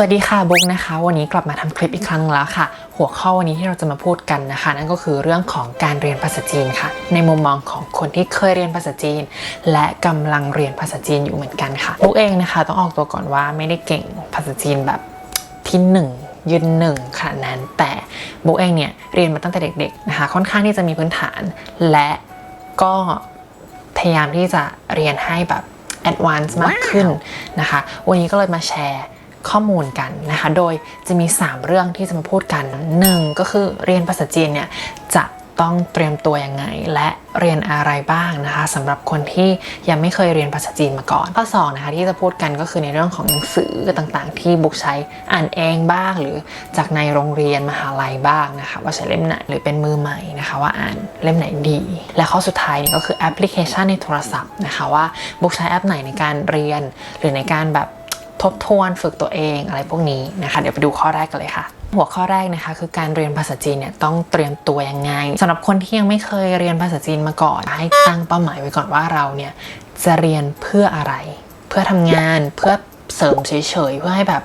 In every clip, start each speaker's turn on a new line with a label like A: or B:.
A: สวัสดีค่ะบุ๊กนะคะ วันนี้กลับมาทำคลิปอีกครั้งแล้วค่ะ หัวข้อวันนี้ที่เราจะมาพูดกันนะคะ นั่นก็คือเรื่องของการเรียนภาษาจีนค่ะ ในมุมมองของคนที่เคยเรียนภาษาจีน และกำลังเรียนภาษาจีนอยู่เหมือนกันค่ะบุ๊กเองนะคะต้องออกตัวก่อนว่าไม่ได้เก่งภาษาจีนแบบที่หนึ่งยืนหนึ่งขนาดนั้น แต่บุ๊กเองเนี่ยเรียนมาตั้งแต่เด็กๆนะคะ ค่อนข้างที่จะมีพื้นฐาน และก็พยายามที่จะเรียนให้แบบ advance มากขึ้นนะคะ วันนี้ก็เลยมาแชร์ ข้อมูลกันนะคะ โดยจะมี 3 เรื่องที่จะมาพูดกันหนึ่งก็คือเรียนภาษาจีนเนี่ยจะต้องเตรียมตัวยังไง และเรียนอะไรบ้างนะคะสำหรับคนที่ยังไม่เคยเรียนภาษาจีนมาก่อน ข้อ2นะคะที่จะพูดกันก็คือในเรื่องของหนังสือต่างๆ ที่บุกใช้อ่านเองบ้าง หรือจากในโรงเรียนมหาลัยบ้างนะคะว่าใช้เล่มไหนหรือเป็นมือใหม่นะคะว่าอ่านเล่มไหนดี และข้อสุดท้ายนี่ก็คือแอปพลิเคชันในโทรศัพท์นะคะว่าบุกใช้แอปไหนในการเรียน หรือในการแบบ ทบทวนฝึกตัวเองอะไรพวกนี้นะคะ เดี๋ยวไปดูข้อแรกกันเลยค่ะ หัวข้อแรกนะคะคือการเรียนภาษาจีนเนี่ยต้องเตรียมตัวยังไงสำหรับคนที่ยังไม่เคยเรียนภาษาจีนมาก่อน ให้ตั้งเป้าหมายไว้ก่อนว่าเราเนี่ยจะเรียนเพื่ออะไร เพื่อทำงานเพื่อเสริมเฉยๆเพื่อให้แบบ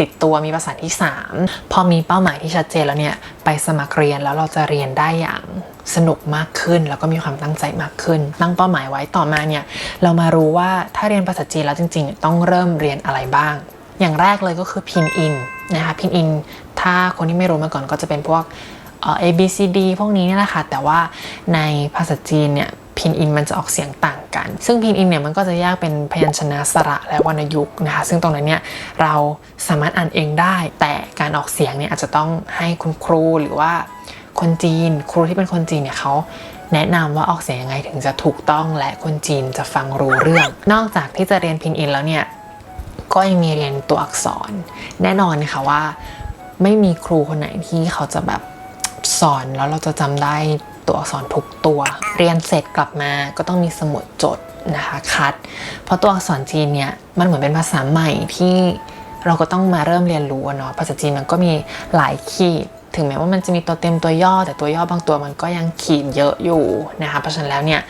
A: ติดตัวมีภาษาที่ 3 พอมีเป้าหมายที่ชัดเจนแล้วเนี่ยไปสมัครเรียนแล้วเราจะเรียนได้อย่างสนุกมากขึ้น แล้วก็มีความตั้งใจมากขึ้น ตั้งเป้าหมายไว้ต่อมาเนี่ยเรามารู้ว่าถ้าเรียนภาษาจีนแล้วจริง ๆ ต้องเริ่มเรียนอะไรบ้าง อย่างแรกเลยก็คือพินอินนะคะพินอินถ้าคนที่ไม่รู้มาก่อนก็จะเป็นพวกเอ่อ A B C D พวกนี้นี่แหละค่ะแต่ว่าในภาษาจีนเนี่ย พินอินมันจะออกเสียงต่างกัน ซึ่งพินอินเนี่ยมันก็จะแยกเป็นพยัญชนะสระและวรรณยุกต์นะคะ ซึ่งตรงนั้นเนี่ยเราสามารถอ่านเองได้ แต่การออกเสียงเนี่ยอาจจะต้องให้คุณครูหรือว่าคนจีน ครูที่เป็นคนจีนเนี่ยเขาแนะนำว่าออกเสียงยังไงถึงจะถูกต้องและคนจีนจะฟังรู้เรื่อง นอกจากที่จะเรียนพินอินแล้วเนี่ยก็ยังมีเรียนตัวอักษร แน่นอนนะคะว่า ไม่มีครูคนไหนที่เขาจะแบบสอนแล้วเราจะจำได้ ตัวอักษรทุกตัว เรียนเสร็จกลับมาก็ต้องมีสมุดจดนะคะคัด เพราะตัวอักษรจีนเนี่ยมันเหมือนเป็นภาษาใหม่ที่เราก็ต้องมาเริ่มเรียนรู้เนาะภาษาจีนมันก็มีหลายขีด ถึงแม้ว่ามันจะมีตัวเต็มตัวย่อ แต่ตัวย่อบางตัวมันก็ยังขีดเยอะอยู่นะคะเพราะฉะนั้นแล้วเนี่ย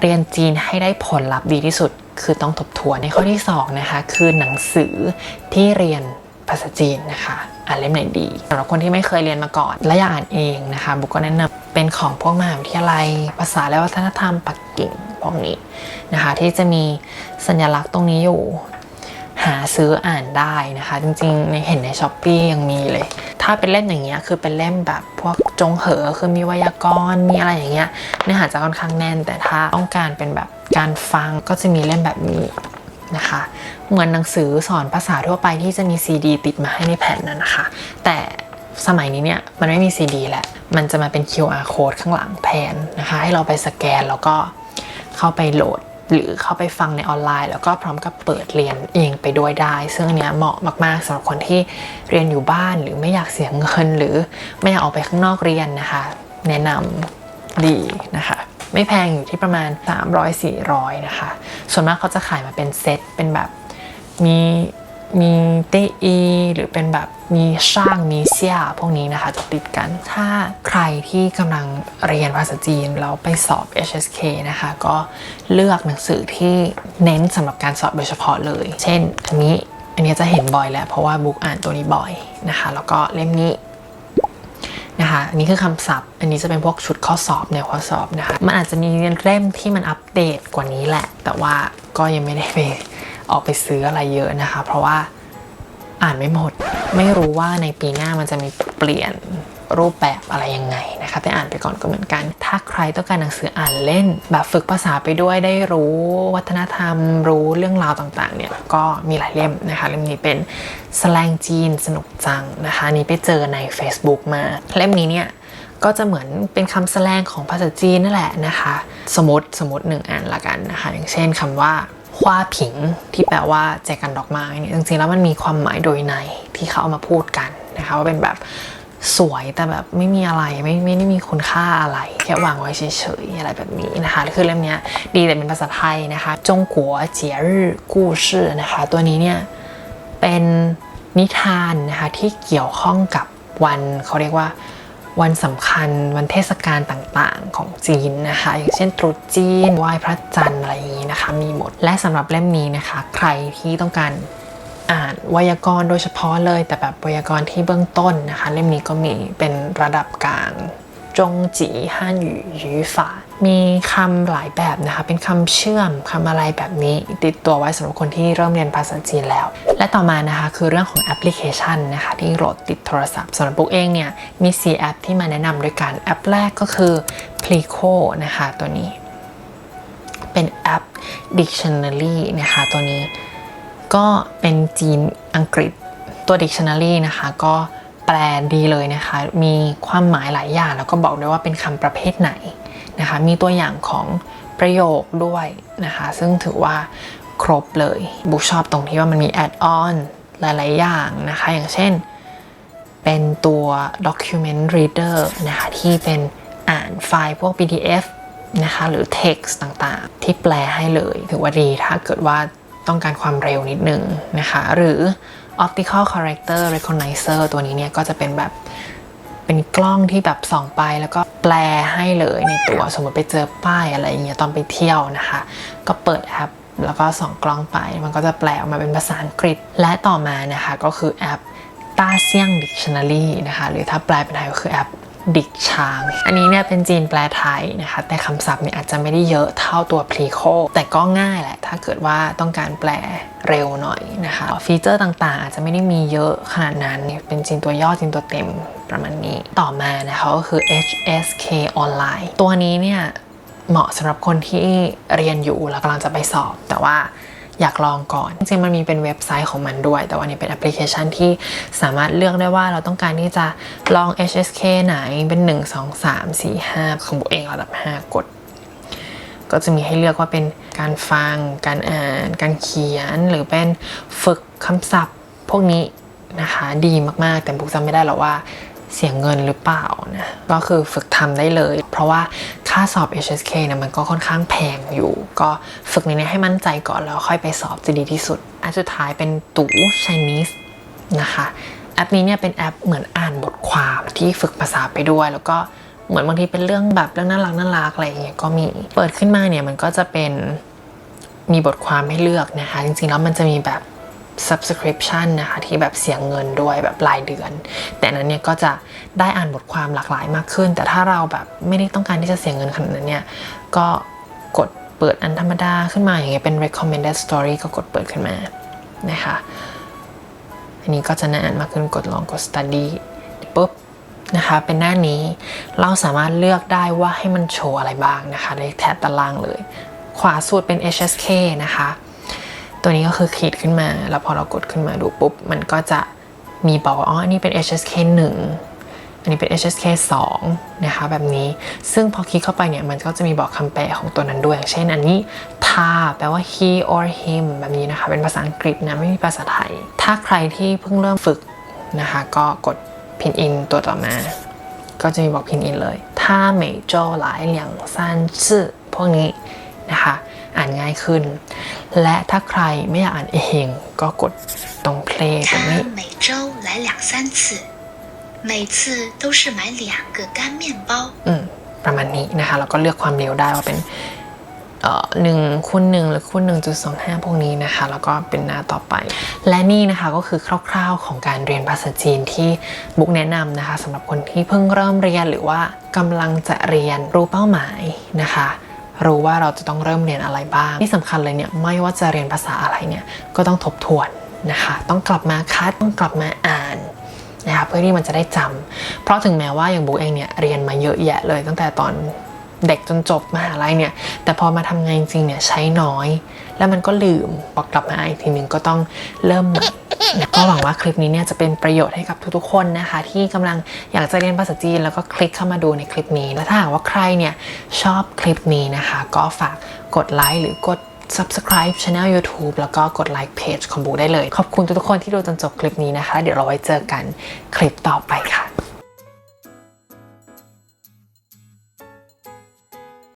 A: เรียนจีนให้ได้ผลลัพธ์ดีที่สุด คือต้องทบทวนในข้อที่2นะคะคือหนังสือที่เรียน ภาษาจีนนะคะ อ่านเล่มไหนดีสำหรับคนที่ไม่เคยเรียนมาก่อน และอยากอ่านเองนะคะ บุกก็แนะนำเป็นของพวกมหาวิทยาลัย ภาษาและวัฒนธรรมปักกิ่งพวกนี้นะคะ ที่จะมีสัญลักษณ์ตรงนี้อยู่ หาซื้ออ่านได้นะคะ จริงๆในเห็นในช้อปปียังมีเลย ถ้าเป็นเล่มอย่างเงี้ยคือเป็นเล่มแบบพวกจงเหอคือมีไวยากรณ์มีอะไรอย่างเงี้ยเนื้อหาจะค่อนข้างแน่น แต่ถ้าต้องการเป็นแบบการฟังก็จะมีเล่มแบบนี้ นะคะ เหมือนหนังสือสอนภาษาทั่วไปที่จะมีซีดีติดมาให้ในแผ่นนั่นนะคะ แต่สมัยนี้เนี่ยมันไม่มีซีดีแหละมันจะมาเป็น QR code ข้างหลังแทนนะคะ ให้เราไปสแกนแล้วก็เข้าไปโหลดหรือเข้าไปฟังในออนไลน์ แล้วก็พร้อมกับเปิดเรียนเองไปด้วยได้ ซึ่งอันเนี้ยเหมาะมากๆสำหรับคนที่เรียนอยู่บ้านหรือไม่อยากเสียเงิน หรือไม่อยากออกไปข้างนอกเรียนนะคะ แนะนำดีนะคะ ไม่แพงอยู่ที่ประมาณ 300-400 นะคะ ส่วนมากเขาจะขายมาเป็นเซตเป็นแบบมีมีเตอีหรือเป็นแบบมีช่างมีเซียพวกนี้นะคะจะติดกัน ถ้าใครที่กำลังเรียนภาษาจีนแล้วไปสอบ HSK นะคะ ก็เลือกหนังสือที่เน้นสำหรับการสอบโดยเฉพาะเลย เช่นอันนี้อันนี้จะเห็นบ่อยแหละเพราะว่าบุ๊กอ่านตัวนี้บ่อยนะคะ แล้วก็เล่มนี้ นะคะอันนี้คือคำศัพท์ อันนี้จะเป็นพวกชุดข้อสอบแนวข้อสอบนะคะมันอาจจะมีเล่มที่มันอัปเดตกว่านี้แหละ แต่ว่าก็ยังไม่ได้ไปออกไปซื้ออะไรเยอะนะคะ เพราะว่าอ่านไม่หมด ไม่รู้ว่าในปีหน้ามันจะมีเปลี่ยน รูปแบบอะไรยังไงนะคะแต่อ่านไปก่อนก็เหมือนกัน ถ้าใครต้องการหนังสืออ่านเล่น แบบฝึกภาษาไปด้วยได้รู้วัฒนธรรม รู้เรื่องราวต่างๆเนี่ยก็มีหลายเล่มนะคะเล่มนี้เป็นสแลงจีนสนุกจังนะคะนี้ไปเจอใน Facebook มาเล่มนี้เนี่ยก็จะเหมือนเป็นคำแสลงของภาษาจีนนั่นแหละนะคะ สมมติสมมติหนึ่งอันละกันนะคะ อย่างเช่นคำว่าฮวาผิงที่แปลว่าแจกันดอกไม้เนี่ยจริงๆแล้วมันมีความหมายโดยในที่เขาเอามาพูดกันนะคะว่าเป็นแบบ สวยแต่แบบไม่มีอะไรไม่ไม่ได้มีคุณค่าอะไร แค่วางไว้เฉยๆอะไรแบบนี้นะคะ คือเล่มนี้ดีแต่เป็นภาษาไทยนะคะจงกัวเจียรื่อกู้ชื่อนะคะ ตัวนี้เนี่ยเป็นนิทานนะคะที่เกี่ยวข้องกับวันเขาเรียกว่าวันสำคัญวันเทศกาลต่างๆของจีนนะคะ อย่างเช่นตรุษจีนไหว้พระจันทร์อะไรอย่างนี้นะคะ มีหมดและสำหรับเล่มนี้นะคะ ใครที่ต้องการ อ่านไวยากรณ์โดยเฉพาะเลย แต่แบบไวยากรณ์ที่เบื้องต้นนะคะ เล่มนี้ก็มีเป็นระดับกลาง จงจีฮั่นหยูหยูฝามีคำหลายแบบนะคะ เป็นคำเชื่อมคำอะไรแบบนี้ ติดตัวไว้สำหรับคนที่เริ่มเรียนภาษาจีนแล้ว และต่อมานะคะคือเรื่องของแอปพลิเคชันนะคะ ที่โหลดติดโทรศัพท์สำหรับปุ๊กเองเนี่ยมี 4 แอปที่มาแนะนำด้วยกันแอปแรกก็คือ Plico นะคะตัวนี้ เป็นแอป Dictionary นะคะตัวนี้ ก็เป็นจีนอังกฤษตัว Dictionary นะคะก็แปลดีเลยนะคะ มีความหมายหลายอย่างแล้วก็บอกด้วยว่าเป็นคำประเภทไหนนะคะ มีตัวอย่างของประโยคด้วยนะคะ ซึ่งถือว่าครบเลยบุ๊กชอบตรงที่ว่ามันมีแอดออนหลาย ๆ อย่างนะคะ อย่างเช่นเป็นตัว document reader นะคะ ที่เป็นอ่านไฟล์พวก PDF นะคะ หรือ text ต่าง ๆ ที่แปลให้เลย ถือว่าดีถ้าเกิดว่า ต้องการความเร็วนิดนึงนะคะ หรือ optical character recognizer ตัวนี้เนี่ยก็จะเป็นแบบเป็นกล้องที่แบบส่องไปแล้วก็แปลให้เลยในตัวสมมติไปเจอป้ายอะไรอย่างเงี้ยตอนไปเที่ยวนะคะ ก็เปิดแอปแล้วก็ส่องกล้องไป มันก็จะแปลออกมาเป็นภาษาอังกฤษ และต่อมานะคะก็คือแอป ต้าเซียงดิกชันนารีนะคะ หรือถ้าแปลเป็นไทยก็คือแอปดิกชาง อันนี้เนี่ยเป็นจีนแปลไทยนะคะ แต่คำศัพท์เนี่ยอาจจะไม่ได้เยอะเท่าตัวพลีโคแต่ก็ง่ายแหละ ถ้าเกิดว่าต้องการแปลเร็วหน่อยนะคะ ฟีเจอร์ต่างๆ อาจจะไม่ได้มีเยอะขนาดนั้น เป็นจีนตัวย่อจีนตัวเต็มประมาณนี้ ต่อมานะคะก็คือ HSK Online ตัวนี้เนี่ยเหมาะสำหรับคนที่เรียนอยู่แล้วกำลังจะไปสอบ แต่ว่า อยากลองก่อน จริงๆมันมีเป็นเว็บไซต์ของมันด้วย แต่ว่านี่เป็นแอปพลิเคชันที่สามารถเลือกได้ว่าเราต้องการที่จะลอง HSK ไหนเป็น 1 2 3 4 5ของบุเองระดับ 5 กด ก็จะมีให้เลือกว่าเป็นการฟัง การอ่าน การเขียน หรือเป็นฝึกคำศัพท์พวกนี้นะคะดีมากๆ แต่บุ๊กจำไม่ได้หรอกว่า เสียเงินหรือเปล่านะก็คือฝึกทำได้เลย เพราะว่าค่าสอบ HSK เนี่ยมันก็ค่อนข้างแพงอยู่ ก็ฝึกในนี้ให้มั่นใจก่อนแล้วค่อยไปสอบจะดีที่สุด อันสุดท้ายเป็นตู่ Chinese นะคะแอปนี้เนี่ยเป็นแอปเหมือนอ่านบทความที่ฝึกภาษาไปด้วย แล้วก็เหมือนบางทีเป็นเรื่องแบบเรื่องน่ารักน่ารักอะไรอย่างเงี้ยก็มีเปิดขึ้นมาเนี่ยมันก็จะเป็นมีบทความให้เลือกนะคะ จริงๆแล้วมันจะมีแบบ subscription นะคะที่แบบเสียเงินด้วยแบบรายเดือน แต่นนั้นเนี่ยก็จะได้อ่านบทความหลากหลายมากขึ้น แต่ถ้าเราแบบไม่ได้ต้องการที่จะเสียเงินขนาดนั้นเนี่ยก็กดเปิดอันธรรมดาขึ้นมาอย่างเงี้ยเป็น recommended story ก็กดเปิดขึ้นมานะคะอันนี้ก็จะน่าอ่านมากขึ้นกดลองกด study ปุ๊บนะคะเป็นหน้านี้เราสามารถเลือกได้ว่าให้มันโชว์อะไรบ้างนะคะในแถบตารางเลย ขวาสุดเป็น HSK นะคะ ตัวนี้ก็คือขีดขึ้นมา แล้วพอเรากดขึ้นมาดูปุ๊บ มันก็จะมีบอกว่าอ๋ออันนี้เป็น HSK 1 อันนี้เป็น HSK 2 นะคะแบบนี้ ซึ่งพอคลิกเข้าไปเนี่ย มันก็จะมีบอกคำแปลของตัวนั้นด้วย อย่างเช่นอันนี้ทาแปลว่า he or him แบบนี้นะคะ เป็นภาษาอังกฤษนะ ไม่มีภาษาไทย ถ้าใครที่เพิ่งเริ่มฝึกนะคะ ก็กดพินอินตัวต่อมา ก็จะมีบอกพินอินเลยถ้าเหมยโจหลายเหลียงซานซื่อพวกนี้นะคะ อ่านง่ายขึ้น และถ้าใครไม่อยากอ่านเองก็กดตรง play ตรงนี้
B: 他每周来两三次，每次都是买两个干面包。
A: อืมประมาณนี้นะคะ แล้วก็เลือกความเร็วได้ว่าเป็นเอ่อหนึ่งคูณหนึ่งหรือคูณหนึ่งจุดสองห้าพวกนี้นะคะ แล้วก็เป็นหน้าต่อไป และนี่นะคะก็คือคร่าวๆของการเรียนภาษาจีนที่บุ๊กแนะนำนะคะสำหรับคนที่เพิ่งเริ่มเรียนหรือว่ากำลังจะเรียนรู้เป้าหมายนะคะ รู้ว่าเราจะต้องเริ่มเรียนอะไรบ้าง ที่สำคัญเลยเนี่ยไม่ว่าจะเรียนภาษาอะไรเนี่ยก็ต้องทบทวนนะคะ ต้องกลับมาคัดต้องกลับมาอ่านนะคะเพื่อที่มันจะได้จำเพราะถึงแม้ว่าอย่างบุ๊กเองเนี่ยเรียนมาเยอะแยะเลย ตั้งแต่ตอนเด็กจนจบมหาลัยเนี่ย แต่พอมาทำงานจริงเนี่ยใช้น้อย แล้วมันก็ลืมพอกลับมาอ่านอีกทีหนึ่งก็ต้องเริ่มใหม่ ก็หวังว่าคลิปนี้เนี่ยจะเป็นประโยชน์ให้กับทุกๆคนนะคะ ที่กำลังอยากจะเรียนภาษาจีน แล้วก็คลิกเข้ามาดูในคลิปนี้ และถ้าหากว่าใครเนี่ยชอบคลิปนี้นะคะ ก็ฝากกดไลค์หรือกด subscribe channel YouTube แล้วก็กดไลค์เพจของบูได้เลย ขอบคุณทุกๆคนที่ดูจนจบคลิปนี้นะคะ เดี๋ยวเราไว้เจอกันคลิปต่อไปค่ะ